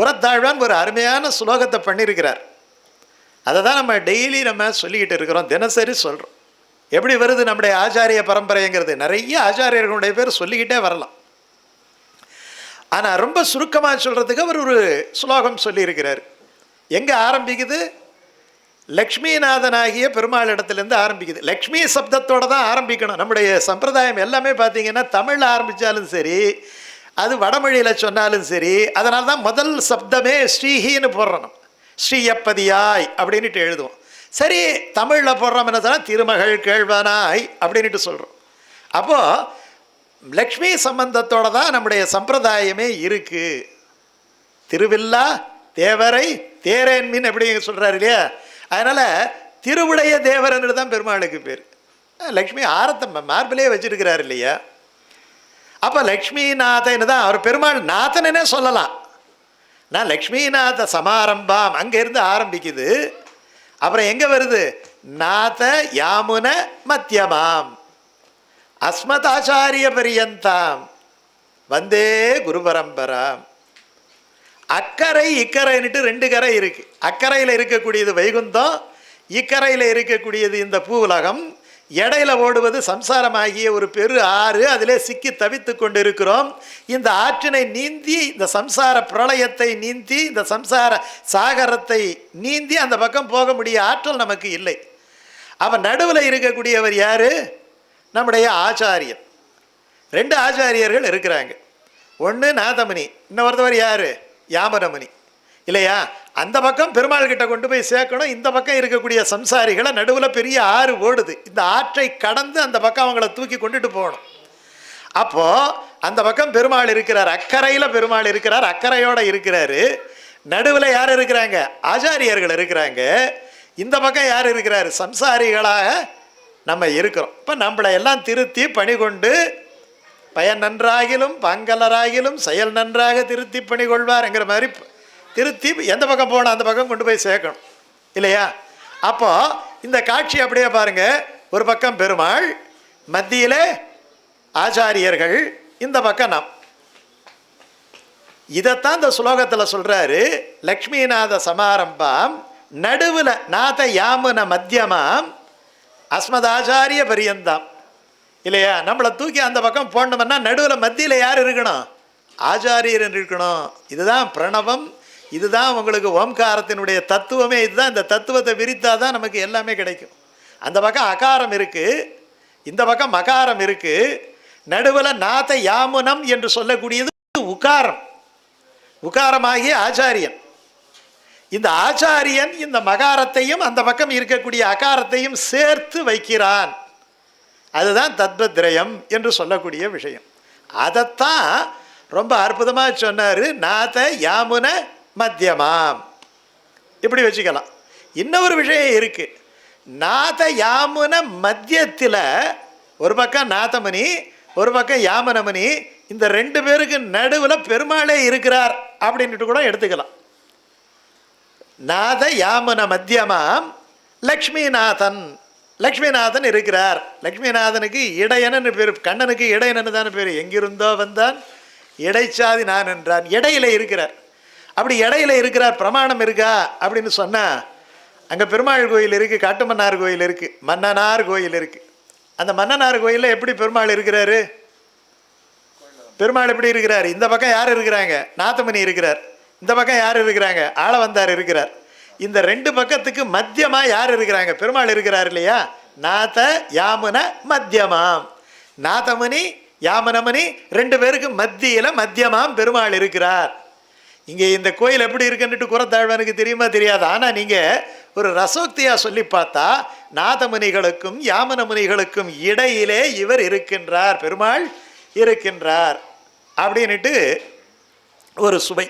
புறத்தாழ்வான் ஒரு அருமையான சுலோகத்தை பண்ணியிருக்கிறார். அதை தான் நம்ம டெய்லி நம்ம சொல்லிக்கிட்டு இருக்கிறோம். தினசரி சொல்கிறோம் எப்படி வருது நம்முடைய ஆச்சாரிய பரம்பரைங்கிறது? நிறைய ஆச்சாரியர்களுடைய பேர் சொல்லிக்கிட்டே வரலாம். ஆனால் ரொம்ப சுருக்கமாக சொல்கிறதுக்கு அவர் ஒரு ஸ்லோகம் சொல்லியிருக்கிறார். எங்கே ஆரம்பிக்குது? லக்ஷ்மிநாதனாகிய பெருமாள் இடத்துலேருந்து ஆரம்பிக்குது. லக்ஷ்மி சப்தத்தோட தான் ஆரம்பிக்கணும். நம்முடைய சம்பிரதாயம் எல்லாமே பார்த்தீங்கன்னா தமிழில் ஆரம்பித்தாலும் சரி அது வடமொழியில் சொன்னாலும் சரி அதனால தான் முதல் சப்தமே ஸ்ரீஹின்னு போடுறோம் ஸ்ரீயப்பதியாய் அப்படின்ட்டு எழுதுவோம். சரி தமிழில் போடுறோம் என்ன சொன்னால் திருமகள் கேழ்வனாய் அப்படின்ட்டு சொல்கிறோம் அப்போது லக்ஷ்மி சம்பந்தத்தோட தான் நம்முடைய சம்பிரதாயமே இருக்குது திருவில்லா தேவரை தேரேன் மீன் எப்படி சொல்கிறாரு இல்லையா? அதனால் திருவுடைய தேவரன்னு தான் பெருமாளுக்கு பேர். லக்ஷ்மி ஆரத்தம் மார்பிலே வச்சுருக்கிறார் இல்லையா? அப்போ லக்ஷ்மிநாதன் தான் அவர் பெருமாள் நாதனே சொல்லலாம். நான் லக்ஷ்மிநாத சமாரம்பம் அங்கேருந்து ஆரம்பிக்குது. அப்புறம் எங்கே வருது? நாத யாமுன மத்தியமாம். அஸ்மதாச்சாரிய பரியந்தாம். வந்தே குரு பரம்பராம். அக்கறை இக்கரைன்னுட்டு ரெண்டு கரை இருக்குது அக்கறையில் இருக்கக்கூடியது வைகுந்தம் இக்கரையில் இருக்கக்கூடியது இந்த பூ உலகம் இடையில ஓடுவது சம்சாரமாகிய ஒரு பெரு ஆறு அதிலே சிக்கி தவித்து கொண்டிருக்கிறோம். இந்த ஆற்றினை நீந்தி இந்த சம்சார பிரளயத்தை நீந்தி இந்த சம்சார சாகரத்தை நீந்தி அந்த பக்கம் போக முடிய ஆற்றல் நமக்கு இல்லை. அவன் நடுவில் இருக்கக்கூடியவர் யார்? நம்முடைய ஆச்சாரியன் ரெண்டு ஆச்சாரியர்கள் இருக்கிறாங்க. ஒன்று நாதமணி இன்னொருத்தவர் யார்? யாமரமணி இல்லையா? அந்த பக்கம் பெருமாள் கிட்ட கொண்டு போய் சேர்க்கணும். இந்த பக்கம் இருக்கக்கூடிய சம்சாரிகளை நடுவில் பெரிய ஆறு ஓடுது. இந்த ஆற்றை கடந்து அந்த பக்கம் அவங்கள தூக்கி கொண்டுட்டு போகணும். அப்போது அந்த பக்கம் பெருமாள் இருக்கிறார். அக்கறையில் பெருமாள் இருக்கிறார். அக்கறையோடு இருக்கிறாரு. நடுவில் யார் இருக்கிறாங்க? ஆச்சாரியர்கள் இருக்கிறாங்க. இந்த பக்கம் யார் இருக்கிறார்? சம்சாரிகளாக நம்ம இருக்கிறோம். இப்போ நம்மளை எல்லாம் திருத்தி பணி கொண்டு பயன் நன்றாகிலும் பங்கலராகிலும் செயல் நன்றாக திருத்தி பணி கொள்வார்ங்கிற மாதிரி திருத்தி எந்த பக்கம் போகணும் அந்த பக்கம் கொண்டு போய் சேர்க்கணும். இல்லையா? அப்போ இந்த காட்சி அப்படியே பாருங்க. ஒரு பக்கம் பெருமாள் மத்தியில் ஆச்சாரியர்கள் இந்த பக்கம் நாம். இதைத்தான் இந்த ஸ்லோகத்தில் சொல்கிறாரு லக்ஷ்மிநாத சமாரம்பாம் நடுவில் நாத யாமுன மத்தியமாம் அஸ்மதாச்சாரிய பரியந்தாம். இல்லையா? நம்மளை தூக்கி அந்த பக்கம் போடணும்னா நடுவில் மத்தியில் யார் இருக்கணும்? ஆச்சாரியர் இருக்கணும். இதுதான் பிரணவம் இதுதான் உங்களுக்கு ஓம்காரத்தினுடைய தத்துவமே இதுதான் இந்த தத்துவத்தை விரித்தால் தான் நமக்கு எல்லாமே கிடைக்கும். அந்த பக்கம் அகாரம் இருக்குது இந்த பக்கம் மகாரம் இருக்குது நடுவில் நாத யாமுனம் என்று சொல்லக்கூடியது உகாரம். உகாரமாகிய ஆச்சாரியன். இந்த ஆச்சாரியன் இந்த மகாரத்தையும் அந்த பக்கம் இருக்கக்கூடிய அகாரத்தையும் சேர்த்து வைக்கிறான். அதுதான் தத்வத்ரயம் என்று சொல்லக்கூடிய விஷயம். அதைத்தான் ரொம்ப அற்புதமாக சொன்னார் நாத யாமுன மத்தியமாம் இப்படி வச்சுக்கலாம். இன்னொரு விஷயம் இருக்கு. நாத யாமுன மத்தியத்தில் ஒரு பக்கம் நாதமணி ஒரு பக்கம் யாமனமணி இந்த ரெண்டு பேருக்கு நடுவில் பெருமாளே இருக்கிறார் அப்படின்ட்டு கூட எடுத்துக்கலாம். நாத யாமுன மத்தியமாம் லக்ஷ்மிநாதன். லக்ஷ்மிநாதன் இருக்கிறார். லக்ஷ்மிநாதனுக்கு இடையனன்னு பேர் கண்ணனுக்கு இடையனன்னு தானே பேர். எங்கிருந்தோ வந்தான். இடைச்சாதி நான் என்றான். இடையில இருக்கிறார். அப்படி இடையில இருக்கிறார் பிரமாணம் இருக்கா? அப்படின்னு சொன்னால் அங்கே பெருமாள் கோயில் இருக்குது காட்டுமன்னார் கோயில் இருக்குது மன்னனார் கோயில் இருக்குது அந்த மன்னனார் கோயிலில் எப்படி பெருமாள் இருக்கிறாரு? பெருமாள் எப்படி இருக்கிறார்? இந்த பக்கம் யார் இருக்கிறாங்க? நாத்தமணி இருக்கிறார். இந்த பக்கம் யார் இருக்கிறாங்க? ஆளவந்தார் இருக்கிறார். இந்த ரெண்டு பக்கத்துக்கு மத்தியமாக யார் இருக்கிறாங்க? பெருமாள் இருக்கிறார் இல்லையா? நாத்த யாமுன மத்தியமாம். நாத்தமணி யாமனமணி ரெண்டு பேருக்கு மத்தியில் மத்தியமாம் பெருமாள் இருக்கிறார். இங்கே இந்த கோயில் எப்படி இருக்குன்னுட்டு குறத்தாழ்வனுக்கு தெரியுமா தெரியாது. ஆனால் நீங்கள் ஒரு ரசோக்தியாக சொல்லி பார்த்தா நாதமுனிகளுக்கும் யாமனமுனிகளுக்கும் இடையிலே இவர் இருக்கின்றார் பெருமாள் இருக்கின்றார் அப்படின்னுட்டு ஒரு சுவை.